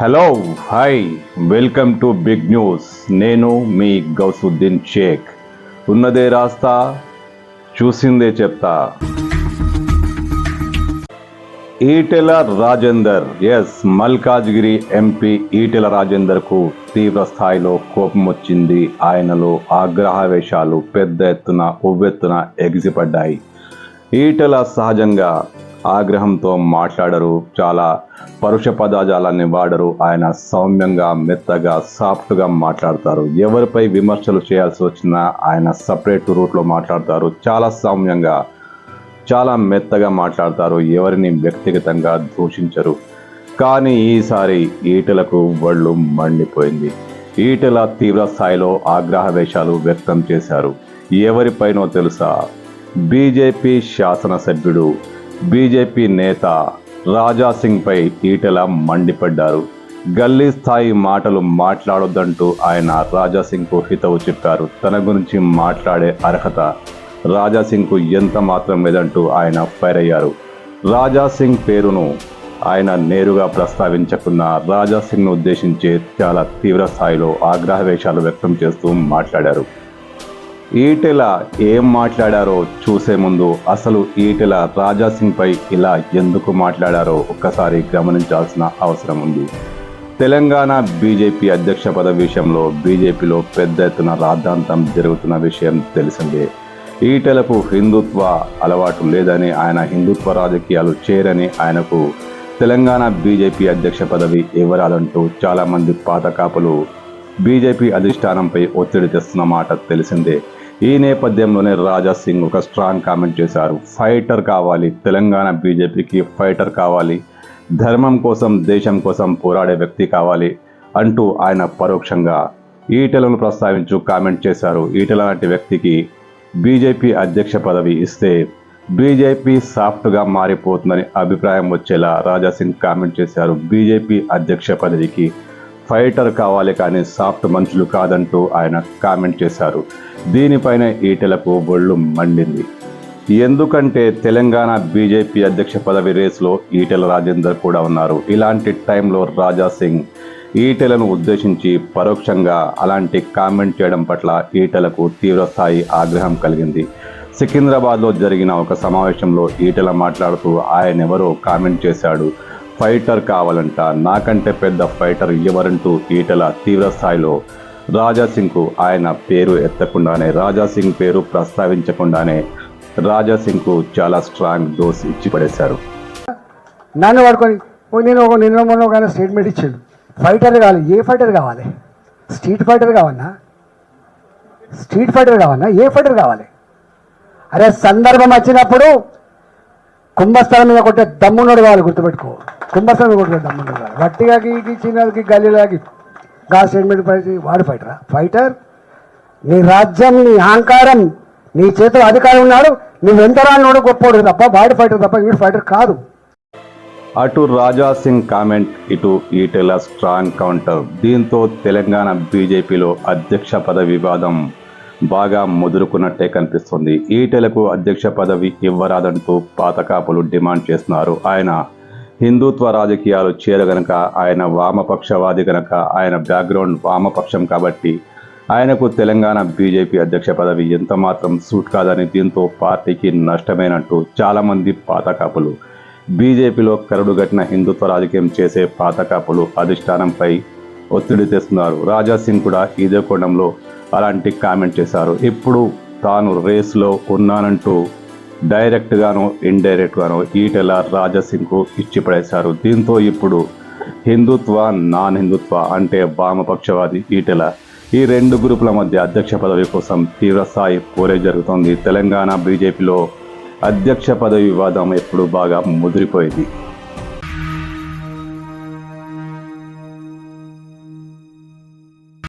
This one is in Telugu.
Hello hi welcome to big news నేను మీ గౌసుద్దీన్ షేక్. ఉన్నదే రాస్తా చూసిందే చెప్తా. ఈటెల రాజేందర్ ఎస్ మల్కాజ్గిరి ఎంపీ ఈటెల రాజేందర్కు తీవ్ర స్థాయిలో కోపం వచ్చింది. ఆయనలో ఆగ్రహావేశాలు పెద్ద ఎత్తున ఉవ్వెత్తున ఎగిసిపడ్డాయి. ఈటెల సహజంగా ఆగ్రహంతో మాట్లాడరు చాలా పరుష పదాజాలాన్ని వాడరు. ఆయన సౌమ్యంగా మెత్తగా సాఫ్ట్గా మాట్లాడతారు. ఎవరిపై విమర్శలు చేయాల్సి వచ్చినా ఆయన సపరేట్ రూట్లో మాట్లాడతారు. చాలా సౌమ్యంగా చాలా మెత్తగా మాట్లాడతారు. ఎవరిని వ్యక్తిగతంగా దూషించరు. కానీ ఈసారి ఈటలకు వళ్ళు మండిపోయింది. ఈటల తీవ్ర స్థాయిలో ఆగ్రహవేశాలు వ్యక్తం చేశారు. ఎవరిపైనో తెలుసా? బీజేపీ శాసనసభ్యుడు బీజేపీ నేత రాజా పై ఈటెల మండిపడ్డారు. గల్లీ స్థాయి మాటలు మాట్లాడొద్దంటూ ఆయన రాజా హితవు చెప్పారు. తన గురించి మాట్లాడే అర్హత రాజా ఎంత మాత్రం లేదంటూ ఆయన ఫైర్ అయ్యారు. రాజా సింగ్ పేరును ఆయన నేరుగా ప్రస్తావించకున్న రాజా సింగ్ ఉద్దేశించి చాలా తీవ్ర స్థాయిలో ఆగ్రహవేశాలు వ్యక్తం చేస్తూ మాట్లాడారు. ఈటెల ఏం మాట్లాడారో చూసే ముందు అసలు ఈటెల రాజాసింగ్పై పై ఇలా ఎందుకు మాట్లాడారో ఒక్కసారి గమనించాల్సిన అవసరం ఉంది. తెలంగాణ బీజేపీ అధ్యక్ష పదవి విషయంలో బీజేపీలో పెద్ద ఎత్తున రాద్ధాంతం జరుగుతున్న విషయం తెలిసిందే. ఈటెలకు హిందుత్వ అలవాటు లేదని ఆయన హిందుత్వ రాజకీయాలు చేరని ఆయనకు తెలంగాణ బీజేపీ అధ్యక్ష పదవి ఇవ్వరాదంటూ చాలామంది పాత కాపులు బీజేపీ అధిష్టానంపై ఒత్తిడి తెస్తున్న మాట తెలిసిందే. ఈ నేపథ్యంలోనే రాజా సింగ్ ఒక స్ట్రాంగ్ కామెంట్ చేశారు. ఫైటర్ కావాలి. తెలంగాణ బీజేపీకి ఫైటర్ కావాలి. ధర్మం కోసం దేశం కోసం పోరాడే వ్యక్తి కావాలి అంటూ ఆయన పరోక్షంగా ఈటెలను ప్రస్తావించు కామెంట్ చేశారు. ఈటెల లాంటి వ్యక్తికి బీజేపీ అధ్యక్ష పదవి ఇస్తే బీజేపీ సాఫ్ట్గా మారిపోతుందని అభిప్రాయం వచ్చేలా రాజా సింగ్ కామెంట్ చేశారు. బీజేపీ అధ్యక్ష పదవికి ఫైటర్ కావాలి కానీ సాఫ్ట్ మనుషులు కాదంటూ ఆయన కామెంట్ చేశారు. దీనిపైన ఈటెలకు బొళ్ళు మండింది. ఎందుకంటే తెలంగాణ బీజేపీ అధ్యక్ష పదవి రేసులో ఈటెల రాజేందర్ కూడా ఉన్నారు. ఇలాంటి టైంలో రాజా సింగ్ ఈటెలను ఉద్దేశించి పరోక్షంగా అలాంటి కామెంట్ చేయడం పట్ల ఈటెలకు తీవ్రస్థాయి ఆగ్రహం కలిగింది. సికింద్రాబాద్లో జరిగిన ఒక సమావేశంలో ఈటెల మాట్లాడుతూ ఆయనెవరో కామెంట్ చేశాడు. ఫైటర్ కావాలంట. నాకంటే పెద్ద ఫైటర్ ఎవరంటూ ఈటల తీవ్ర స్థాయిలో రాజా సింగ్కు ఆయన పేరు ఎత్తకుండానే రాజా సింగ్ పేరు ప్రస్తావించకుండానే రాజా సింగ్కు చాలా స్ట్రాంగ్ డోస్ ఇచ్చి పడేశారు. నన్ను పడుకొని నేను ఒక నిన్న మొన్న ఒక స్టేట్మెంట్ ఇచ్చాడు. ఫైటర్ కావాలి ఏ ఫైటర్ కావాలి? స్ట్రీట్ ఫైటర్ కావన్నా స్ట్రీట్ ఫైటర్ కావన్నా ఏ ఫైటర్ కావాలి? అరే సందర్భం వచ్చినప్పుడు కుంభస్థలం మీద కొట్టే దమ్మున్నాడు కావాలి గుర్తుపెట్టుకో. కుంభస్థలం మీద కొట్టే దమ్మున్నాడు కావాలి. వట్టిగాకి చిన్నకి గల్లీలాగి గా స్టేట్మెంట్ పైకి వాడు ఫైటరా ఫైటర్ నీ రాజ్యం నీ అహంకారం నీ చేతిలో అధికారం ఉన్నాడు నువ్వు ఎంత రాని గొప్పోడు తప్ప వాడు ఫైటర్ తప్ప వీడు ఫైటర్ కాదు. అటు రాజా సింగ్ కామెంట్ ఇటు ఈటెల స్ట్రాంగ్ కౌంటర్. దీంతో తెలంగాణ బీజేపీలో అధ్యక్ష పదవి వివాదం. బాగా ముదురుకున్నట్టే కనిపిస్తుంది. ఈటెలకు అధ్యక్ష పదవి ఇవ్వరాదంటూ పాతకాపులు డిమాండ్ చేస్తున్నారు. ఆయన హిందుత్వ రాజకీయాలు చేరగనక ఆయన వామపక్షవాది గనక ఆయన బ్యాక్గ్రౌండ్ వామపక్షం కాబట్టి ఆయనకు తెలంగాణ బీజేపీ అధ్యక్ష పదవి ఎంత మాత్రం సూట్ కాదని దీంతో పార్టీకి నష్టమేనంటూ చాలామంది పాతకాపులు. బీజేపీలో కరడుగట్టిన హిందుత్వ రాజకీయం చేసే పాతకాపులు అధిష్టానంపై ఒత్తిడి తెస్తున్నారు. రాజా సింగ్ కూడా ఇదే కోణంలో అలాంటి కామెంట్ చేశారు. ఇప్పుడు తాను రేస్లో ఉన్నానంటూ డైరెక్ట్గాను ఇండైరెక్ట్గాను ఈటెల రాజసింగ్కు ఇచ్చి పడేశారు. దీంతో ఇప్పుడు హిందుత్వ నాన్ హిందుత్వ అంటే వామపక్షవాది ఈటెల ఈ రెండు గ్రూపుల మధ్య అధ్యక్ష పదవి కోసం తీవ్రస్థాయి పోరే జరుగుతోంది. తెలంగాణ బీజేపీలో అధ్యక్ష పదవి వివాదం ఎప్పుడు బాగా ముదిరిపోయింది.